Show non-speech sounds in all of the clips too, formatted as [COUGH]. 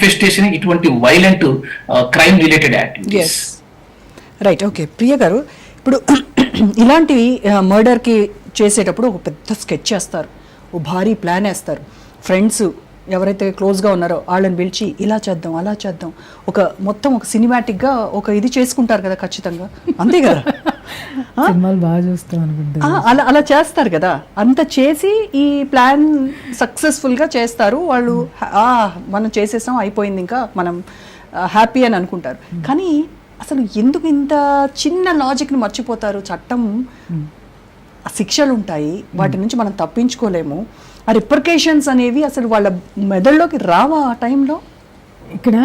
Manifestation ఇటువంటి violent crime related activities right okay Priya గారు ఇప్పుడు [CLEARS THROAT] ఇలాంటివి uh, మర్డర్కి చేసేటప్పుడు ఒక పెద్ద స్కెచ్ చేస్తారు. ఓ భారీ ప్లాన్ వేస్తారు. ఫ్రెండ్స్ ఎవరైతే క్లోజ్గా ఉన్నారో వాళ్ళని పిలిచి ఇలా చేద్దాం అలా చేద్దాం. ఒక మొత్తం ఒక సినిమాటిక్గా ఒక ఇది చేసుకుంటారు కదా ఖచ్చితంగా. అంతే కదా? సినిమాలు బాగా చూస్తాం అనుకుంటా. అలా అలా చేస్తారు కదా. అంత చేసి ఈ ప్లాన్ సక్సెస్ఫుల్గా చేస్తారు. వాళ్ళు ఆ, మనం చేసేసాం అయిపోయింది ఇంకా మనం హ్యాపీ అని అనుకుంటారు. కానీ అసలు ఎందుకు ఇంత చిన్న లాజిక్ని మర్చిపోతారు? చట్టం శిక్షలు ఉంటాయి. వాటి నుంచి మనం తప్పించుకోలేము. ఆ రిపర్కేషన్స్ అనేవి అసలు వాళ్ళ మెదడులోకి రావా ఆ టైంలో? ఇక్కడ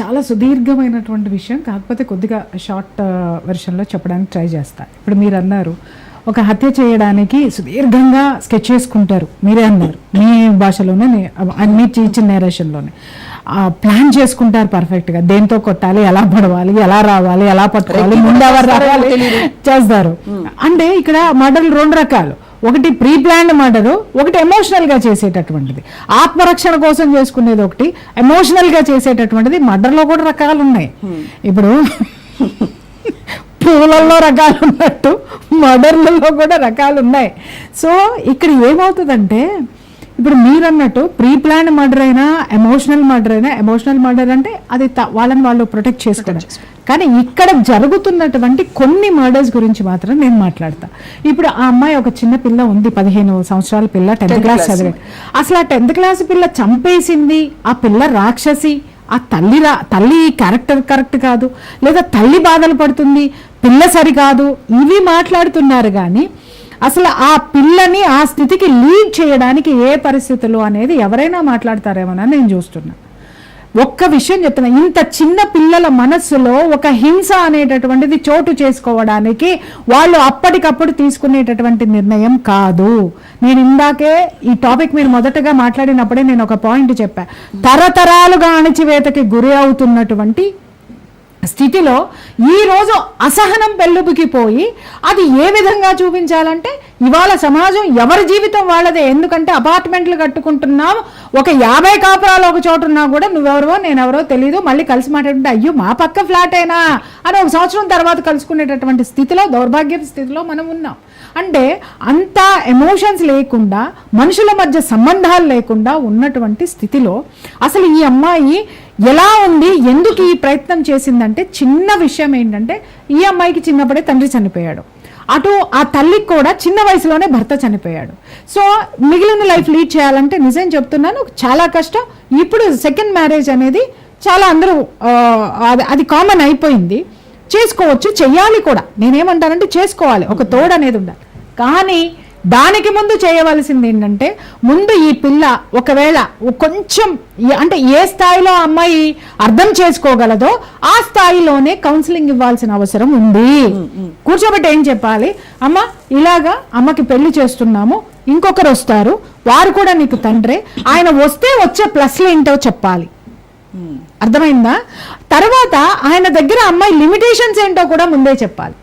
చాలా సుదీర్ఘమైనటువంటి విషయం కాకపోతే కొద్దిగా షార్ట్ వెర్షన్లో చెప్పడానికి ట్రై చేస్తా. ఇప్పుడు మీరు అన్నారు ఒక హత్య చేయడానికి సుదీర్ఘంగా స్కెచ్ చేసుకుంటారు. మీరే అన్నారు మీ భాషలోనే మీరు ఇచ్చిన నేరేషన్లోనే ప్లాన్ చేసుకుంటారు పర్ఫెక్ట్గా దేంతో కొట్టాలి ఎలా పడవాలి ఎలా రావాలి ఎలా పట్టుకోవాలి ముందు ఎవరు రావాలి. చేస్తారు. అంటే ఇక్కడ మర్డర్లు రెండు రకాలు. ఒకటి ప్రీ ప్లాన్డ్ మర్డర్ ఒకటి ఎమోషనల్గా చేసేటటువంటిది. ఆత్మరక్షణ కోసం చేసుకునేది ఒకటి ఎమోషనల్గా చేసేటటువంటిది. మర్డర్లో కూడా రకాలు ఉన్నాయి ఇప్పుడు పూలల్లో రకాలు ఉన్నట్టు మర్డర్లలో కూడా రకాలు ఉన్నాయి సో ఇక్కడ ఏమవుతుందంటే ఇప్పుడు మీరు అన్నట్టు ప్రీ ప్లాన్ మర్డర్ అయినా ఎమోషనల్ మర్డర్ అయినా ఎమోషనల్ మర్డర్ అంటే అది వాళ్ళని వాళ్ళు ప్రొటెక్ట్ చేసుకోవడం కానీ ఇక్కడ జరుగుతున్నటువంటి కొన్ని మర్డర్స్ గురించి మాత్రం నేను మాట్లాడతా. ఇప్పుడు ఆ అమ్మాయి ఒక చిన్న పిల్ల ఉంది పదిహేను సంవత్సరాల పిల్ల టెన్త్ క్లాస్ చదివే. అసలు ఆ టెన్త్ క్లాస్ పిల్ల చంపేసింది ఆ పిల్ల రాక్షసి ఆ తల్లి రా తల్లి క్యారెక్టర్ కరెక్ట్ కాదు లేదా తల్లి బాధలు పడుతుంది పిల్ల సరికాదు ఇవి మాట్లాడుతున్నారు కానీ అసలు ఆ పిల్లని ఆ స్థితికి లీడ్ చేయడానికి ఏ పరిస్థితులు అనేది ఎవరైనా మాట్లాడతారేమోనని నేను చూస్తున్నా. ఒక్క విషయం చెప్తున్నా ఇంత చిన్న పిల్లల మనస్సులో ఒక హింస అనేటటువంటిది చోటు చేసుకోవడానికి వాళ్ళు అప్పటికప్పుడు తీసుకునేటటువంటి నిర్ణయం కాదు. నేను ఇందాకే ఈ టాపిక్ మీరు మొదటగా మాట్లాడినప్పుడే నేను ఒక పాయింట్ చెప్పా. తరతరాలుగా అణచివేతకి గురి అవుతున్నటువంటి స్థితిలో ఈ రోజు అసహనం పెళ్ళుబుకిపోయి అది ఏ విధంగా చూపించాలంటే ఇవాళ సమాజం ఎవరి జీవితం వాళ్ళదే. ఎందుకంటే అపార్ట్మెంట్లు కట్టుకుంటున్నాం ఒక యాభై కాపురాలు ఒక చోటు ఉన్నా కూడా నువ్వెవరో నేనెవరో తెలియదు మళ్ళీ కలిసి మాట్లాడుతుంటే అయ్యో మా పక్క ఫ్లాటేనా? అని ఒక సంవత్సరం తర్వాత కలుసుకునేటటువంటి స్థితిలో దౌర్భాగ్య స్థితిలో మనం ఉన్నాం. అంటే అంత ఎమోషన్స్ లేకుండా మనుషుల మధ్య సంబంధాలు లేకుండా ఉన్నటువంటి స్థితిలో అసలు ఈ అమ్మాయి ఎలా ఉంది? ఎందుకు ఈ ప్రయత్నం చేసిందంటే చిన్న విషయం ఏంటంటే ఈ అమ్మాయికి చిన్నప్పుడే తండ్రి చనిపోయాడు. అటు ఆ తల్లికి కూడా చిన్న వయసులోనే భర్త చనిపోయాడు. సో మిగిలిన లైఫ్ లీడ్ చేయాలంటే నిజం చెప్తున్నాను చాలా కష్టం. ఇప్పుడు సెకండ్ మ్యారేజ్ అనేది చాలా అందరూ అది- అది కామన్ అయిపోయింది. చేసుకోవచ్చు చెయ్యాలి కూడా. నేనేమంటానంటే చేసుకోవాలి. ఒక తోడు అనేది ఉండాలి. కానీ దానికి ముందు చేయవలసింది ఏంటంటే ముందు ఈ పిల్ల ఒకవేళ కొంచెం అంటే ఏ స్థాయిలో అమ్మాయి అర్థం చేసుకోగలదో ఆ స్థాయిలోనే కౌన్సిలింగ్ ఇవ్వాల్సిన అవసరం ఉంది. కూర్చోబెట్టి ఏం చెప్పాలి? అమ్మ ఇలాగా అమ్మకి పెళ్ళి చేస్తున్నాము ఇంకొకరు వస్తారు వారు కూడా నీకు తండ్రే ఆయన వస్తే వచ్చే ప్లస్లు ఏంటో చెప్పాలి. అర్థమైందా? తర్వాత ఆయన దగ్గర అమ్మాయి లిమిటేషన్స్ ఏంటో కూడా ముందే చెప్పాలి.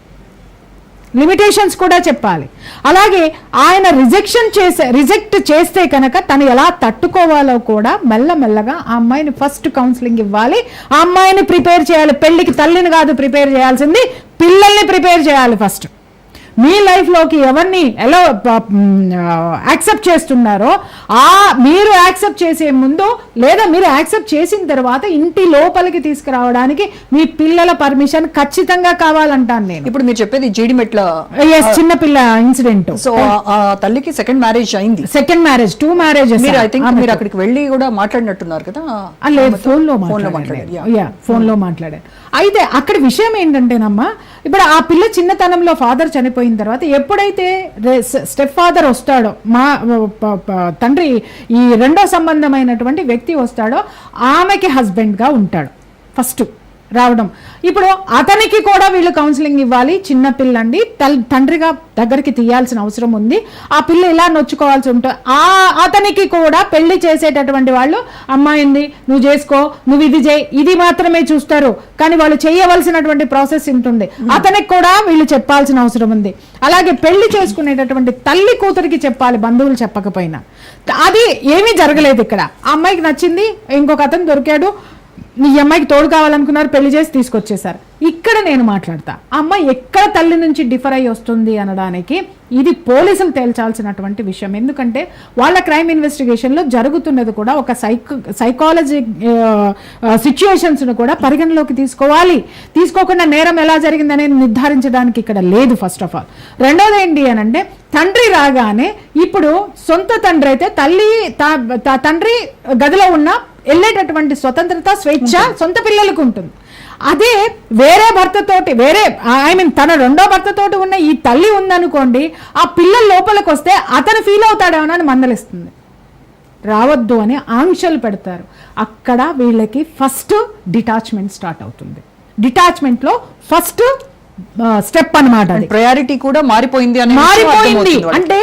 లిమిటేషన్స్ కూడా చెప్పాలి. అలాగే ఆయన రిజెక్షన్ చేసే రిజెక్ట్ చేస్తే కనుక తను ఎలా తట్టుకోవాలో కూడా మెల్లమెల్లగా ఆ అమ్మాయిని ఫస్ట్ కౌన్సిలింగ్ ఇవ్వాలి. ఆ అమ్మాయిని ప్రిపేర్ చేయాలి. పెళ్ళికి తల్లిని కాదు ప్రిపేర్ చేయాల్సింది. పిల్లల్ని ప్రిపేర్ చేయాలి ఫస్ట్. మీ లైఫ్లోకి ఎవరిని ఎలా యాక్సెప్ట్ చేస్తున్నారో ఆ మీరు యాక్సెప్ట్ చేసే ముందు లేదా మీరు యాక్సెప్ట్ చేసిన తర్వాత ఇంటి లోపలికి తీసుకురావడానికి మీ పిల్లల పర్మిషన్ ఖచ్చితంగా కావాలంటాను నేను. ఇప్పుడు మీరు చెప్పేది జీడిమెట్ల ఎస్ చిన్న పిల్ల ఇన్సిడెంట్ సో తల్లికి సెకండ్ మ్యారేజ్ అయింది. సెకండ్ మ్యారేజ్ టూ మ్యారేజెస్ మీరు ఐ థింక్ మీరు అక్కడికి వెళ్ళి కూడా మాట్లాడినట్టున్నారు కదా? లేదు ఫోన్లో ఫోన్లో మాట్లాడాను మాట్లాడారు అయితే అక్కడ విషయం ఏంటంటేనమ్మా ఇప్పుడు ఆ పిల్ల చిన్నతనంలో ఫాదర్ చనిపోయిన తర్వాత ఎప్పుడైతే స్టెప్ ఫాదర్ వస్తాడో మా తండ్రి ఈ రెండో సంబంధమైనటువంటి వ్యక్తి వస్తాడో ఆమెకి హస్బెండ్గా ఉంటాడు. ఫస్ట్ రావడం. ఇప్పుడు అతనికి కూడా వీళ్ళు కౌన్సిలింగ్ ఇవ్వాలి. చిన్న పిల్లండి. తల్ తండ్రిగా దగ్గరికి తీయాల్సిన అవసరం ఉంది. ఆ పిల్ల ఇలా నొచ్చుకోవాల్సి ఉంటుంది ఆ అతనికి కూడా పెళ్ళి చేసేటటువంటి వాళ్ళు అమ్మాయింది నువ్వు చేసుకో. నువ్వు ఇది చేయి. ఇది మాత్రమే చూస్తారు. కానీ వాళ్ళు చేయవలసినటువంటి ప్రాసెస్ ఉంటుంది అతనికి కూడా వీళ్ళు చెప్పాల్సిన అవసరం ఉంది. అలాగే పెళ్ళి చేసుకునేటటువంటి తల్లి కూతురికి చెప్పాలి బంధువులు చెప్పకపోయినా. అది ఏమీ జరగలేదు ఇక్కడ. ఆ అమ్మాయికి నచ్చింది. ఇంకొక అతను దొరికాడు. నీ అమ్మాయికి తోడు కావాలనుకున్నారు పెళ్ళి చేసి తీసుకొచ్చేసారు ఇక్కడ నేను మాట్లాడతా. ఆ అమ్మాయి ఎక్కడ తల్లి నుంచి డిఫర్ అయ్యి వస్తుంది అనడానికి ఇది పోలీసులు తేల్చాల్సినటువంటి విషయం. ఎందుకంటే వాళ్ళ క్రైమ్ ఇన్వెస్టిగేషన్లో జరుగుతున్నది కూడా ఒక సైకో సైకాలజీ సిచ్యుయేషన్స్ను కూడా పరిగణలోకి తీసుకోవాలి. తీసుకోకుండా నేరం ఎలా జరిగిందనేది నిర్ధారించడానికి ఇక్కడ లేదు ఫస్ట్ ఆఫ్ ఆల్ రెండోది ఏంటి అని అంటే తండ్రి రాగానే ఇప్పుడు సొంత తండ్రి అయితే తల్లి తండ్రి గదిలో ఉన్న వెళ్ళేటటువంటి స్వతంత్రత స్వేచ్ఛ సొంత పిల్లలకు ఉంటుంది. అదే వేరే భర్తతోటి వేరే ఐ మీన్ తన రెండో భర్తతోటి ఉన్న ఈ తల్లి ఉందనుకోండి ఆ పిల్లల లోపలికి వస్తే అతను ఫీల్ అవుతాడేమో అని మందలిస్తుంది. రావద్దు అని ఆంక్షలు పెడతారు. అక్కడ వీళ్ళకి ఫస్ట్ డిటాచ్మెంట్ స్టార్ట్ అవుతుంది. డిటాచ్మెంట్లో ఫస్ట్ స్టెప్ అన్నమాట అది. ప్రయారిటీ కూడా మారిపోయింది మారిపోయింది. అంటే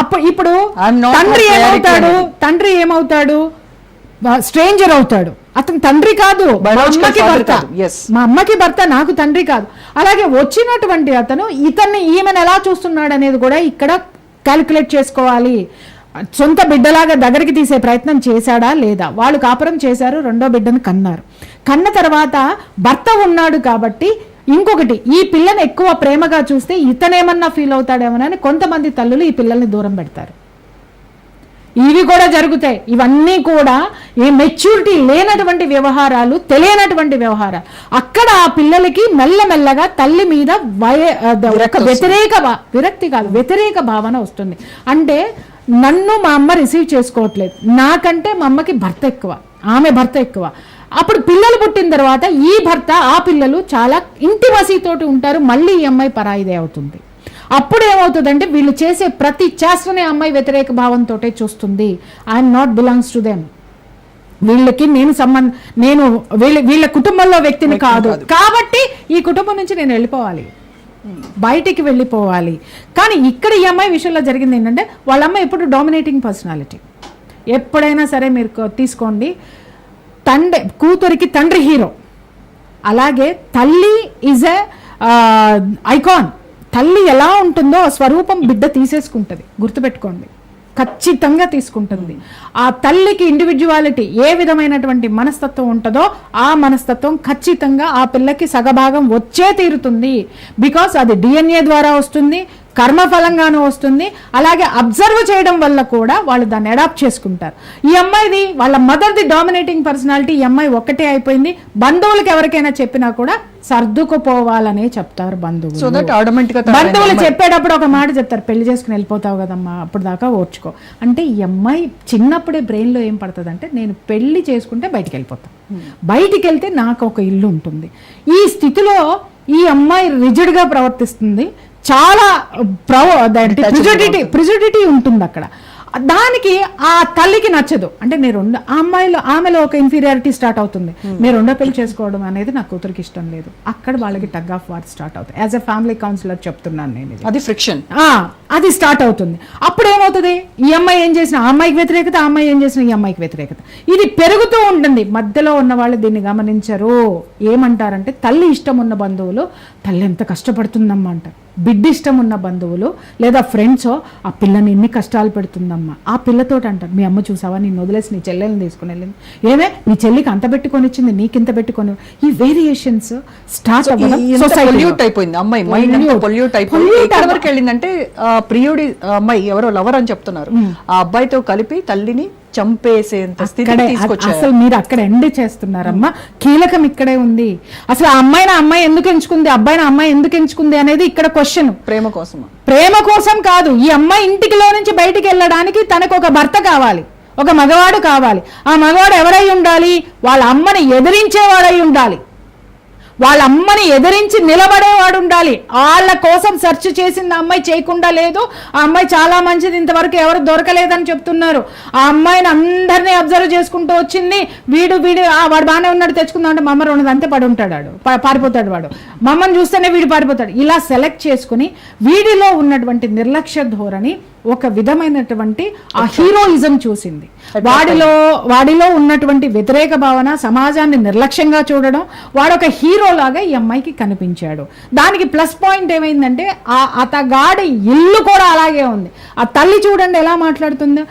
అప్పుడు ఇప్పుడు తండ్రి ఏమవుతాడు. తండ్రి ఏమవుతాడు? స్ట్రేంజర్ అవుతాడు. అతను తండ్రి కాదు. మా అమ్మకి భర్త. మా అమ్మకి భర్త నాకు తండ్రి కాదు. అలాగే వచ్చినటువంటి అతను ఇతన్ని ఈమెను ఎలా చూస్తున్నాడు అనేది కూడా ఇక్కడ క్యాలిక్యులేట్ చేసుకోవాలి. సొంత బిడ్డలాగా దగ్గరికి తీసే ప్రయత్నం చేశాడా లేదా? వాళ్ళు కాపురం చేశారు రెండో బిడ్డను కన్నారు. కన్న తర్వాత భర్త ఉన్నాడు కాబట్టి ఇంకొకటి ఈ పిల్లని ఎక్కువ ప్రేమగా చూస్తే ఇతనేమన్నా ఫీల్ అవుతాడేమోనని కొంతమంది తల్లులు ఈ పిల్లల్ని దూరం పెడతారు. ఇవి కూడా జరుగుతాయి. ఇవన్నీ కూడా ఏ మెచ్యూరిటీ లేనటువంటి వ్యవహారాలు తెలియనటువంటి వ్యవహారాలు. అక్కడ ఆ పిల్లలకి మెల్లమెల్లగా తల్లి మీద వయ ఒక వ్యతిరేక విరక్తి కాదు వ్యతిరేక భావన వస్తుంది. అంటే నన్ను మా అమ్మ రిసీవ్ చేసుకోవట్లేదు. నాకంటే మా అమ్మకి భర్త ఎక్కువ. ఆమె భర్త ఎక్కువ. అప్పుడు పిల్లలు పుట్టిన తర్వాత ఈ భర్త ఆ పిల్లలు చాలా ఇంటిమసీ తోటి ఉంటారు. మళ్ళీ ఈ అమ్మాయి పరాయిదే అవుతుంది. అప్పుడు ఏమవుతుందంటే వీళ్ళు చేసే ప్రతి చేస్తూనే అమ్మాయి వ్యతిరేక భావంతో చూస్తుంది. I'm not belongs to them వీళ్ళకి నేను సంబంధ నేను వీళ్ళ వీళ్ళ కుటుంబంలో వ్యక్తిని కాదు. కాబట్టి ఈ కుటుంబం నుంచి నేను వెళ్ళిపోవాలి. బయటికి వెళ్ళిపోవాలి. కానీ ఇక్కడ ఈ అమ్మాయి విషయంలో జరిగింది ఏంటంటే వాళ్ళ అమ్మాయి ఎప్పుడు డామినేటింగ్ పర్సనాలిటీ ఎప్పుడైనా సరే మీరు తీసుకోండి. తండ్రి కూతురికి తండ్రి హీరో. అలాగే తల్లి ఈజ్ ఎ ఐకాన్ తల్లి ఎలా ఉంటుందో ఆ స్వరూపం బిడ్డ తీసేసుకుంటుంది. గుర్తుపెట్టుకోండి. ఖచ్చితంగా తీసుకుంటుంది. ఆ తల్లికి ఇండివిజువాలిటీ ఏ విధమైనటువంటి మనస్తత్వం ఉంటుందో ఆ మనస్తత్వం ఖచ్చితంగా ఆ పిల్లకి సగభాగం వచ్చే తీరుతుంది. బికాస్ అది డిఎన్ఏ ద్వారా వస్తుంది. కర్మఫలంగానూ వస్తుంది. అలాగే అబ్జర్వ్ చేయడం వల్ల కూడా వాళ్ళు దాన్ని అడాప్ట్ చేసుకుంటారు. ఈ అమ్మాయిది వాళ్ళ మదర్ది డామినేటింగ్ పర్సనాలిటీ ఈ అమ్మాయి ఒక్కటే అయిపోయింది. బంధువులకు ఎవరికైనా చెప్పినా కూడా సర్దుకుపోవాలనే చెప్తారు సో బంధువులు దట్ ఆటోమేటిక్గా బంధువులు చెప్పేటప్పుడు ఒక మాట చెప్తారు పెళ్ళి చేసుకుని వెళ్ళిపోతావు కదమ్మా అప్పుడు దాకా ఓర్చుకో. అంటే ఈ అమ్మాయి చిన్నప్పుడే brain లో ఏం పడుతుంది అంటే నేను పెళ్ళి చేసుకుంటే బయటికి వెళ్ళిపోతాను బయటికి వెళ్తే నాకు ఒక ఇల్లు ఉంటుంది. ఈ స్థితిలో ఈ అమ్మాయి rigid గా ప్రవర్తిస్తుంది. చాలా ప్రిజుడిటీ ప్రిజుడిటీ ఉంటుంది అక్కడ. దానికి ఆ తల్లికి నచ్చదు. అంటే నేను రెండో ఆ అమ్మాయిలో ఆమెలో ఒక ఇన్ఫీరియారిటీ స్టార్ట్ అవుతుంది. నేను రెండో పెళ్ళి చేసుకోవడం అనేది నా కూతురికి ఇష్టం లేదు. అక్కడ వాళ్ళకి టగ్ ఆఫ్ వార్ స్టార్ట్ అవుతుంది యాజ్ ఎ ఫ్యామిలీ కౌన్సిలర్ చెప్తున్నాను నేను. అది ఫ్రిక్షన్ అది స్టార్ట్ అవుతుంది. అప్పుడు ఏమవుతుంది? ఈ అమ్మాయి ఏం చేసిన ఆ అమ్మాయికి వ్యతిరేకత ఆ అమ్మాయి ఏం చేసిన ఈ అమ్మాయికి వ్యతిరేకత. ఇది పెరుగుతూ ఉంటుంది. మధ్యలో ఉన్న వాళ్ళు దీన్ని గమనించరు. ఏమంటారంటే తల్లి ఇష్టం ఉన్న బంధువులు తల్లి ఎంత కష్టపడుతుందమ్మా అంటారు. బిడ్డ ఇష్టం ఉన్న బంధువులు లేదా ఫ్రెండ్స్ ఆ పిల్లని ఎన్ని కష్టాలు పెడుతుందమ్మా. ఆ పిల్లతోటి అంటారు. మీ అమ్మ చూసావా? నేను వదిలేసి నీ చెల్లెల్ని తీసుకుని వెళ్ళింది. ఏమే? నీ చెల్లికి అంత పెట్టుకొని ఇచ్చింది నీకింత పెట్టుకొని ఈ వేరియేషన్స్ స్టార్ట్. పొల్యూట్ అయిపోయింది? అమ్మాయి మైండ్. పొల్యూట్ అయిపోయింది? ఎక్కడి వరకు వెళ్ళిందంటే ప్రియుడి అమ్మాయి ఎవరో లవర్ అని చెప్తున్నారు. ఆ అబ్బాయితో కలిపి తల్లిని చంపేసేంత అసలు మీరు అక్కడ ఎండ్ చేస్తున్నారమ్మా. కీలకం ఇక్కడే ఉంది. అసలు ఆ అమ్మాయిని అమ్మాయి ఎందుకు ఎంచుకుంది అబ్బాయిని అమ్మాయి ఎందుకు ఎంచుకుంది అనేది ఇక్కడ క్వశ్చన్ ప్రేమ కోసమా? ప్రేమ కోసం కాదు. ఈ అమ్మాయి ఇంటికిలో నుంచి బయటికి వెళ్ళడానికి తనకు ఒక భర్త కావాలి. ఒక మగవాడు కావాలి. ఆ మగవాడు ఎవరై ఉండాలి? వాళ్ళ అమ్మని ఎదిరించేవాడై ఉండాలి. వాళ్ళ అమ్మని ఎదిరించి నిలబడేవాడు ఉండాలి. వాళ్ళ కోసం సెర్చ్ చేసింది ఆ అమ్మాయి చేయకుండా లేదు. ఆ అమ్మాయి చాలా మంచిది ఇంతవరకు ఎవరు దొరకలేదని చెప్తున్నారు. ఆ అమ్మాయిని అందరినీ అబ్జర్వ్ చేసుకుంటూ వచ్చింది. వీడు వీడు ఆ వాడు బాగానే ఉన్నాడు తెచ్చుకుందాం అంటే మమ్మ రెండు అంతే పడి ఉంటాడు వాడు. పారిపోతాడు వాడు. మమ్మల్ని చూస్తేనే వీడు పారిపోతాడు. ఇలా సెలెక్ట్ చేసుకుని వీడిలో ఉన్నటువంటి నిర్లక్ష్య ధోరణి ఒక విధమైనటువంటి ఆ హీరోయిజం చూసింది. వాడిలో వాడిలో ఉన్నటువంటి వ్యతిరేక భావన సమాజాన్ని నిర్లక్ష్యంగా చూడడం వాడు ఒక హీరో లాగా ఈ అమ్మాయికి కనిపించాడు. దానికి ప్లస్ పాయింట్ ఏమైందంటే ఆ అతగాడి ఇల్లు కూడా అలాగే ఉంది. ఆ తల్లి చూడండి ఎలా మాట్లాడుతుందో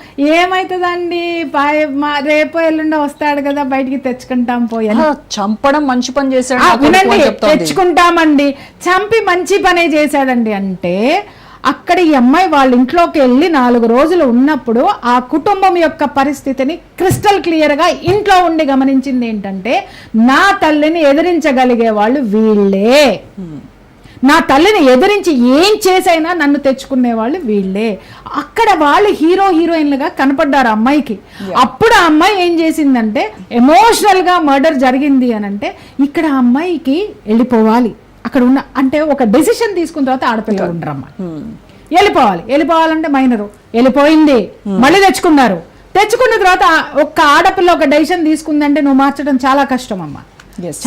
మా- రేపు ఎల్లుండో వస్తాడు కదా బయటికి తెచ్చుకుంటాం పోయి చంపడం మంచి పని చేశాడు వినండి. తెచ్చుకుంటామండి చంపి మంచి పనే చేశాడండి అంటే అక్కడ ఈ అమ్మాయి వాళ్ళ ఇంట్లోకి వెళ్ళి నాలుగు రోజులు ఉన్నప్పుడు ఆ కుటుంబం యొక్క పరిస్థితిని క్రిస్టల్ క్లియర్గా ఇంట్లో ఉండి గమనించింది ఏంటంటే నా తల్లిని ఎదిరించగలిగే వాళ్ళు వీళ్ళే. నా తల్లిని ఎదిరించి ఏం చేసైనా నన్ను తెచ్చుకునే వాళ్ళు వీళ్ళే. అక్కడ వాళ్ళు హీరో హీరోయిన్లుగా కనపడ్డారు అమ్మాయికి. అప్పుడు ఆ అమ్మాయి ఏం చేసిందంటే ఎమోషనల్గా మర్డర్ జరిగింది అని అంటే ఇక్కడ ఆ అమ్మాయికి వెళ్ళిపోవాలి. అక్కడ ఉన్న అంటే ఒక డెసిషన్ తీసుకున్న తర్వాత ఆడపిల్ల ఉండరమ్మ. వెళ్ళిపోవాలి. వెళ్ళిపోవాలంటే మైనరు. వెళ్ళిపోయింది. మళ్ళీ తెచ్చుకున్నారు. తెచ్చుకున్న తర్వాత ఒక్క ఆడపిల్ల ఒక డెసిషన్ తీసుకుందంటే నువ్వు మార్చడం చాలా కష్టం అమ్మా.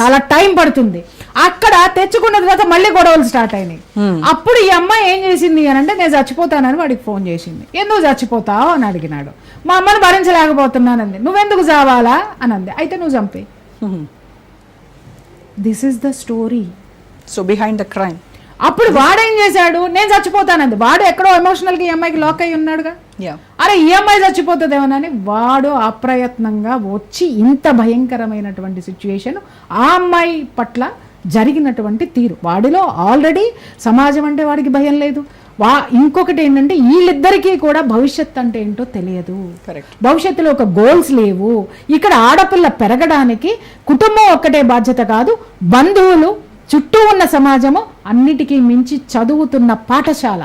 చాలా టైం పడుతుంది. అక్కడ తెచ్చుకున్న తర్వాత మళ్ళీ గొడవలు స్టార్ట్ అయినాయి. అప్పుడు ఈ అమ్మాయి ఏం చేసింది అని అంటే నేను చచ్చిపోతానని వాడికి ఫోన్ చేసింది. ఎందుకు చచ్చిపోతావు? అని అడిగినాడు. మా అమ్మని భరించలేకపోతున్నానంది. నువ్వెందుకు చావాలా? అని అంది. అయితే నువ్వు చంపే this is the story so behind the crime అప్పుడు వాడేం చేశాడు? నేను చచ్చిపోతానంది. వాడు ఎక్కడో ఎమోషనల్గా ఈ అమ్మాయికి లాక్ అయి ఉన్నాడుగా? అరే ఈ అమ్మాయి చచ్చిపోతుందేమోనని వాడు అప్రయత్నంగా వచ్చి ఇంత భయంకరమైనటువంటి సిచ్యువేషన్ ఆ అమ్మాయి పట్ల జరిగినటువంటి తీరు. వాడిలో ఆల్రెడీ సమాజం అంటే వాడికి భయం లేదు. వా ఇంకొకటి ఏంటంటే వీళ్ళిద్దరికీ కూడా భవిష్యత్ అంటే ఏంటో తెలియదు. కరెక్ట్ భవిష్యత్తులో ఒక గోల్స్ లేవు. ఇక్కడ ఆడపిల్ల పెరగడానికి కుటుంబం ఒక్కటే బాధ్యత కాదు. బంధువులు చుట్టూ ఉన్న సమాజము అన్నిటికీ మించి చదువుతున్న పాఠశాల.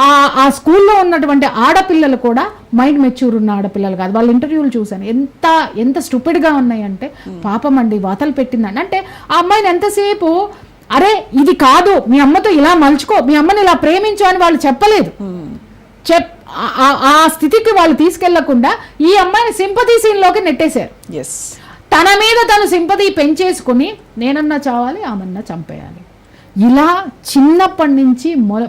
ఆ ఆ స్కూల్లో ఉన్నటువంటి ఆడపిల్లలు కూడా మైండ్ మెచ్యూర్ ఉన్న ఆడపిల్లలు కాదు. వాళ్ళ ఇంటర్వ్యూలు చూశాను. ఎంత ఎంత స్టూపిడ్గా ఉన్నాయంటే పాపం అండి వాతలు పెట్టిందండి అంటే ఆ అమ్మాయిని ఎంతసేపు అరే ఇది కాదు మీ అమ్మతో ఇలా మలుచుకో మీ అమ్మని ఇలా ప్రేమించు అని వాళ్ళు చెప్పలేదు. చెప్ ఆ- స్థితికి వాళ్ళు తీసుకెళ్ళకుండా ఈ అమ్మాయిని సింపతి సీన్లోకి నెట్టేశారు. ఎస్ తన మీద తను సింపతి పెంచేసుకుని నేనన్నా చావాలి ఆమన్నా చంపేయాలి. ఇలా చిన్నప్పటి నుంచి మొల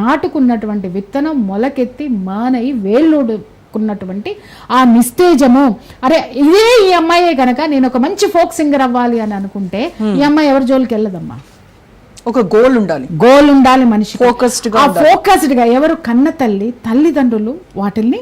నాటుకున్నటువంటి విత్తనం మొలకెత్తి మానై వేళ్ళుడుకున్నటువంటి ఆ నిస్తేజము. అరే ఇదే ఈ అమ్మాయే కనుక నేను ఒక మంచి ఫోక్ సింగర్ అవ్వాలి అని అనుకుంటే ఈ అమ్మాయి ఎవరి జోలికి వెళ్ళదమ్మా? ఒక గోల్ ఉండాలి. గోల్ ఉండాలి మనిషి గా. ఫోకస్డ్గా ఎవరు కన్న తల్లి తల్లిదండ్రులు వాటిల్ని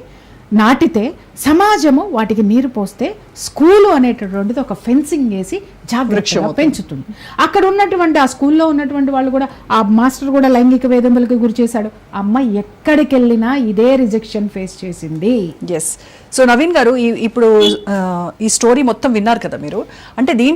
నాటితే సమాజము వాటికి నీరు పోస్తే స్కూలు అనేటటువంటిది ఒక ఫెన్సింగ్ వేసి జాగ్రత్తగా పెంచుతుంది. అక్కడ ఉన్నటువంటి ఆ స్కూల్లో ఉన్నటువంటి వాళ్ళు కూడా ఆ మాస్టర్ కూడా లైంగిక వేధింపులకు గురి చేశాడు. అమ్మాయి ఎక్కడికి వెళ్ళినా ఇదే రిజెక్షన్ ఫేస్ చేసింది. ఎస్ సో నవీన్ గారు ఈ ఇప్పుడు ఈ స్టోరీ మొత్తం విన్నారు కదా మీరు? అంటే దీంట్లో